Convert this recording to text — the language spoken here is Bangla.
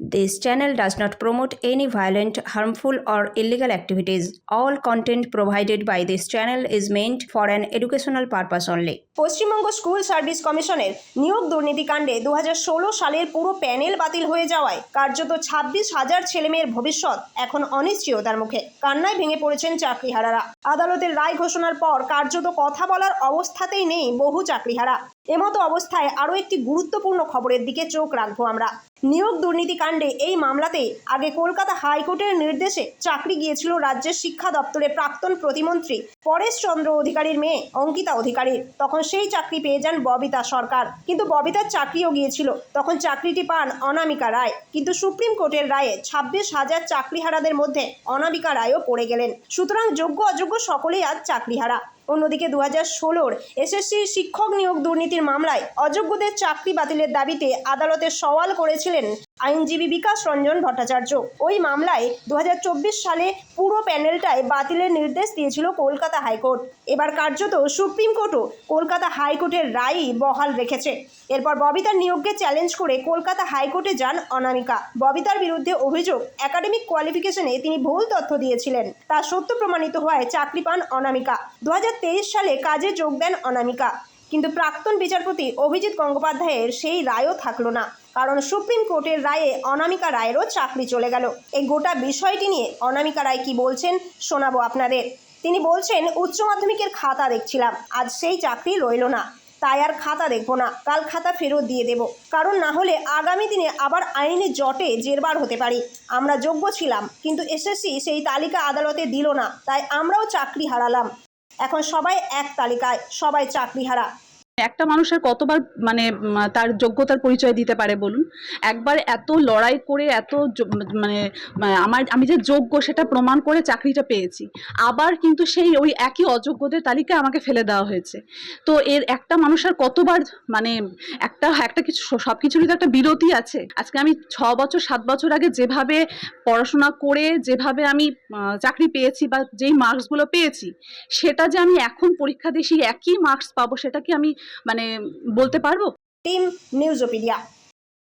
This channel does not promote any violent, harmful, or illegal activities. All content provided by this channel is meant for an educational purpose only. Paschimbanga school service কমিশনের নিয়োগ দুর্নীতিকাণ্ডে দু হাজার ষোলো সালের পুরো প্যানেল বাতিল হয়ে যাওয়ায় কার্যত ছাব্বিশ হাজার ছেলেমেয়ের ভবিষ্যৎ এখন অনিশ্চয়তার মুখে কান্নায় ভেঙে পড়েছেন চাকরিহারারা আদালতের রায় ঘোষণার পর কার্যত কথা বলার অবস্থাতেই নেই বহু চাকরিহারা এমতো অবস্থায় আরও একটি গুরুত্বপূর্ণ খবরের দিকে চোখ রাখব আমরা। নিয়োগ দুর্নীতিকাণ্ডে এই মামলাতে আগে কলকাতা হাইকোর্টের নির্দেশে চাকরি গিয়েছিল রাজ্যের শিক্ষা দপ্তরের প্রাক্তন প্রতিমন্ত্রী পরেশ চন্দ্র অধিকারীর মেয়ে অঙ্কিতা অধিকারীর তখন সেই চাকরি পেয়ে যান ববিতা সরকার। কিন্তু ববিতার চাকরিও গিয়েছিল। তখন চাকরিটি পান অনামিকা রায়। কিন্তু সুপ্রিম কোর্টের রায়ে ছাব্বিশ হাজার চাকরিহারাদের মধ্যে অনামিকা রায়ও পড়ে গেলেন। সুতরাং যোগ্য অযোগ্য সকলেই আজ চাকরিহারা। অন্যদিকে দু হাজার ষোলোর এসএসসি শিক্ষক নিয়োগ দুর্নীতির মামলায় অযোগ্যদের চাকরি বাতিলের দাবিতে আদালতে সওয়াল করেছিলেন আইনজীবী বিকাশ রঞ্জন ভট্টাচার্য। ওই মামলায় দু হাজার চব্বিশ সালে পুরো প্যানেলটায় বাতিলের নির্দেশ দিয়েছিল কলকাতা হাইকোর্ট। এবার কার্যত সুপ্রিম কোর্টও কলকাতা হাইকোর্টের রায়ই বহাল রেখেছে। এরপর ববিতার নিয়োগকে চ্যালেঞ্জ করে কলকাতা হাইকোর্টে যান অনামিকা। ববিতার বিরুদ্ধে অভিযোগ, একাডেমিক কোয়ালিফিকেশনে তিনি ভুল তথ্য দিয়েছিলেন। তা সত্য প্রমাণিত হওয়ায় চাকরি পান অনামিকা। দু হাজার তেইশ সালে কাজে যোগ দেন অনামিকা। কিন্তু প্রাক্তন বিচারপতি অভিজিৎ গঙ্গোপাধ্যায়ের সেই রায়ও থাকল না। কারণ সুপ্রিম কোর্টের রায়ে অনামিকা রায়েরও চাকরি চলে গেল। এই গোটা বিষয়টি নিয়ে অনামিকা রায় কি বলছেন শোনাবো আপনাদের। তিনি বলছেন, উচ্চ মাধ্যমিকের খাতা দেখছিলাম, আজ সেই চাকরি রইল না। তাই আর খাতা দেখব না, কাল খাতা ফেরত দিয়ে দেব। কারণ না হলে আগামী দিনে আবার আইনি জটে জেরবার হতে পারি। আমরা যোগ্য ছিলাম, কিন্তু এসএসসি সেই তালিকা আদালতে দিল না, তাই আমরাও চাকরি হারালাম। এখন সবাই এক তালিকায় সবাই চাকরি হারা একটা মানুষের কতবার মানে তার যোগ্যতার পরিচয় দিতে পারে বলুন? একবার এত লড়াই করে, এত মানে আমার, আমি যে যোগ্য সেটা প্রমাণ করে চাকরিটা পেয়েছি। আবার কিন্তু সেই ওই একই অযোগ্যদের তালিকায় আমাকে ফেলে দেওয়া হয়েছে। তো এর একটা মানুষের কতবার মানে একটা একটা কিছু, সব কিছুরই তো একটা বিরতি আছে। আজকে আমি ছ বছর, সাত বছর আগে যেভাবে পড়াশোনা করে, যেভাবে আমি চাকরি পেয়েছি বা যেই মার্কসগুলো পেয়েছি, সেটা যে আমি এখন পরীক্ষা দিয়ে সেই একই মার্কস পাবো, সেটা কি আমি মানে বলতে পারব? টিম নিউজোপিডিয়া